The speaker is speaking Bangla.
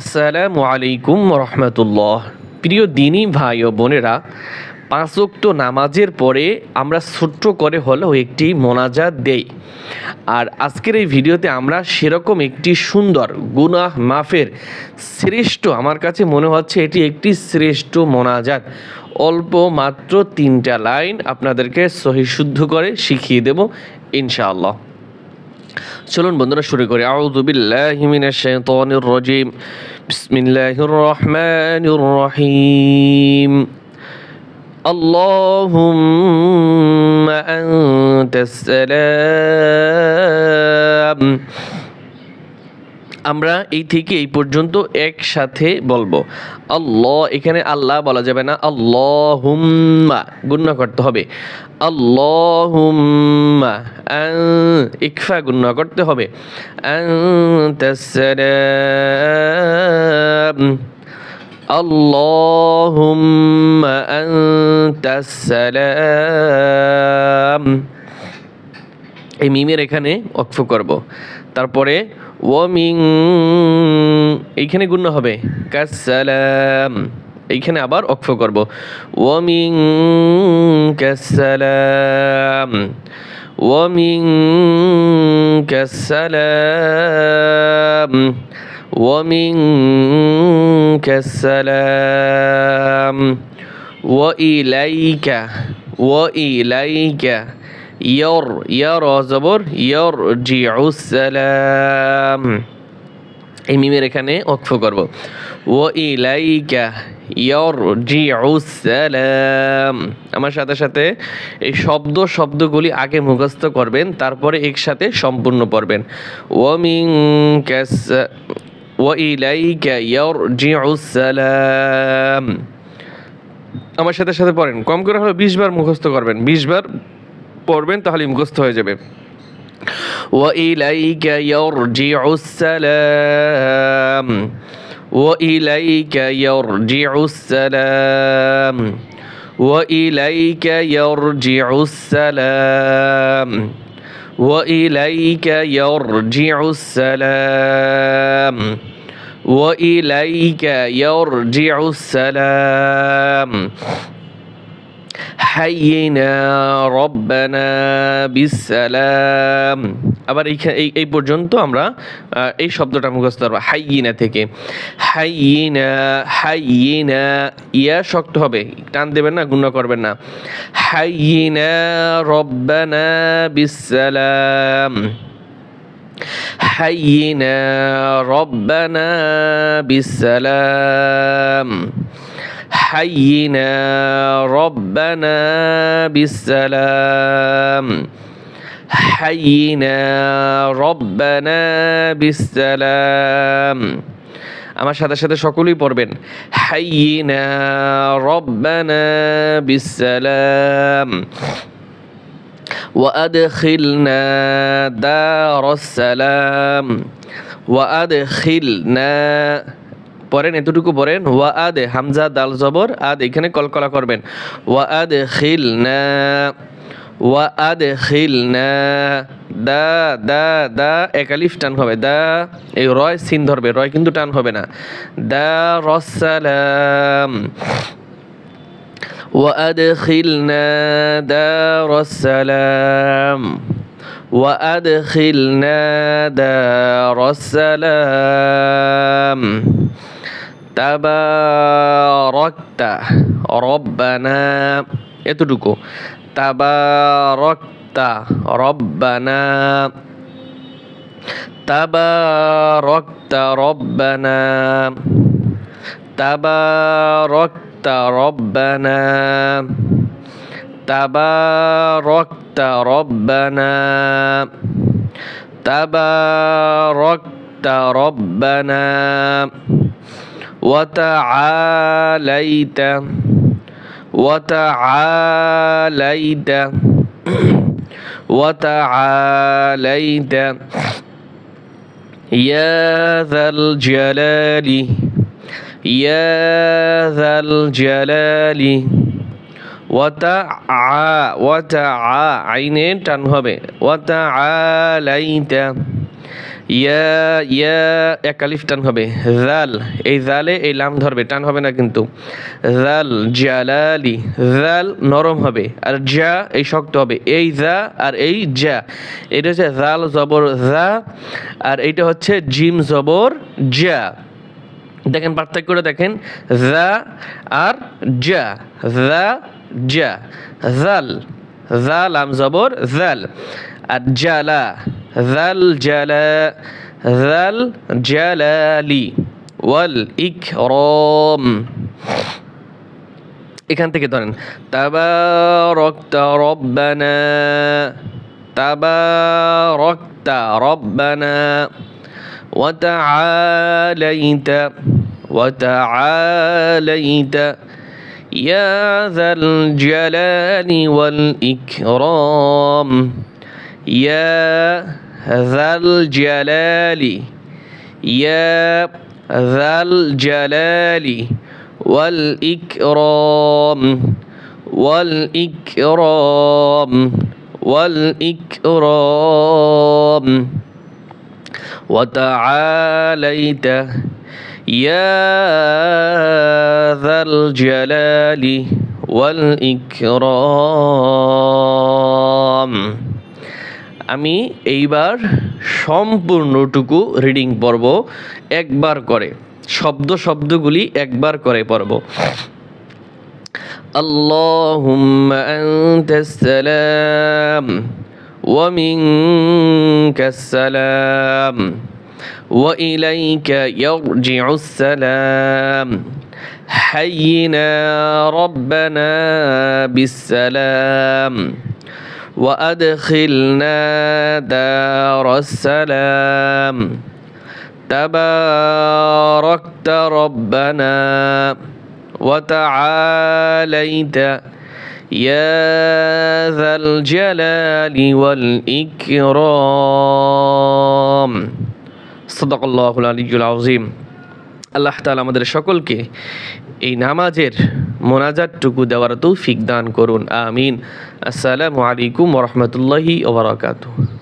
আসসালামু আলাইকুম রহমতুল্লাহ। প্রিয় দিনী ভাই ও বোনেরা পাঁচোক্ত নামাজের পরে আমরা ছোট্ট করে হলেও একটি মোনাজাত দেই। আর আজকের এই ভিডিওতে আমরা সেরকম একটি সুন্দর গুনাহ মাফের শ্রেষ্ঠ, আমার কাছে মনে হচ্ছে এটি একটি শ্রেষ্ঠ মোনাজাত। অল্প মাত্র তিনটা লাইন আপনাদেরকে সহি শুদ্ধ করে শিখিয়ে দেব, ইনশাআল্লাহ। চলুন বন্ধুরা শুরু করি আউযু বিল্লাহি মিনাশ শাইতানির রাজিম বিসমিল্লাহির রহমানির রহিম اللهم أنت السلام আমরা এই থেকে এই পর্যন্ত একসাথে বলব। আল্লাহ, এখানে আল্লাহ বলা যাবে না। আল্লাহুম্মা গুণ্য করতে হবে। আল্লাহুম্মা ইকফা গুণ্য করতে হবে। আল্লাহুম্মা আন্তাসসালাম এই মিমের এখানে অক্ষ করব। তারপরে ও মিং এইখানে গুণ্য হবে। কাসালাম এইখানে আবার অক্ষ করব। ও মিং কাসালাম ও মিং কাসালাম ও মিং কাসালাম ও ইলাইকা ও ইলাইকা ইয়র ইয়র অজবর ইয়র জিউসালাম এই মিমের এখানে অক্ষ করব। ও ইলাইকা ইয়র জি সালাম। আমার সাথে সাথে এই শব্দ, শব্দগুলি আগে মুখস্থ করবেন, তারপরে একসাথে সম্পূর্ণ পড়বেন। ওমিং ক্যাস ও ইলাইকা ইয়র জি সালাম। আমার সাথে সাথে পড়েন। কম করে হলো বিশ বার মুখস্থ করবেন। বিশ বার পড়বেন তাহলে মুখস্থ হয়ে যাবে وإليك يرجع السلام وإليك يرجع السلام وإليك يرجع السلام وإليك يرجع السلام وإليك يرجع السلام হাইয়েনা রব্বানা বিসালাম আবার এইখানে এই এই পর্যন্ত আমরা এই শব্দটা মুখস্থ করব, হাইয়েনা থেকে। হাইনা হাইনা ইয়া শক্ত হবে, টান দেবেন না, গুণ করবেন না। হাইনা রব্বানা বিসালাম হাইনা রব্বানা বিসালাম حينا ربنا بالسلام حينا ربنا بالسلام আমার সাথে সাথে সকলেই পড়বেন হাইয়িনা রব্বানা বিসসালাম وأدخلنا دار السلام وأدخلنا পড়েন এতটুকু পড়েন ওয়া আদে হামজা দাল জবর আদ এখানে কলকলা করবেন ওয়া আদে খিলনা ওয়া আদে খিলনা দা দা দা একালিফ টান হবে দা এই রয় সিন ধরবে রয় কিন্তু টান হবে না দা রসালাম وأدخلنا دار السلام وأدخلنا دار السلام tabarakta. Rabbana. Itu rokta tabarakta. Rabbana. Tabarakta. Rabbana. Tabarakta. Rabbana. Tabarakta. Rabbana. Tabarakta. Rabbana. وتعاليت وتعاليت وتعاليت. يا ذا الجلال يا ذا الجلال. وتعا وتعا. عينين تنهبه وتعاليت. ইয়া ইয়া এক আলিফ টান হবে। জাল এই জালে এই লাম ধরবে, টান হবে না কিন্তু। জাল জালালি জাল নরম হবে, আর জা এই শক্ত হবে। এই জা আর এই জা, এটা হচ্ছে জাল জবর জা আর এইটা হচ্ছে জিম জবর জা। দেখেন পার্থক্যটা দেখেন। জা আর জা জা জা জাল জাল আম জবর জাল আর জালা। জাল জালা জাল জালালি ওয়াল ইকরম এখান থেকে ধরেন তাবারকতা রব্বানা তাবারকতা রব্বানা وتعاليت وتعاليت يا ذا الجلال والإكرام يا ذا الجلال. يا ذا الجلال والإكرام والإكرام والإكرام. وتعاليت يا ذا الجلال والإكرام. আমি এইবার সম্পূর্ণটুকু রিডিং পড়ব একবার করে শব্দ শব্দগুলি একবার করে পড়ব اللهم أنت السلام ومنك السلام وإليك يرجع السلام حينا ربنا بالسلام وأدخلنا دار السلام تباركت ربنا وتعاليت يا ذا الجلال والإكرام صدق الله العلي العظيم আল্লাহ তাআলা আমাদের সকলকে এই নামাজের মোনাজাতটুকু দেওয়ার তৌফিক দান করুন আমিন। আসসালামু আলাইকুম রহমতুল্লাহি ওবরাকাতুহ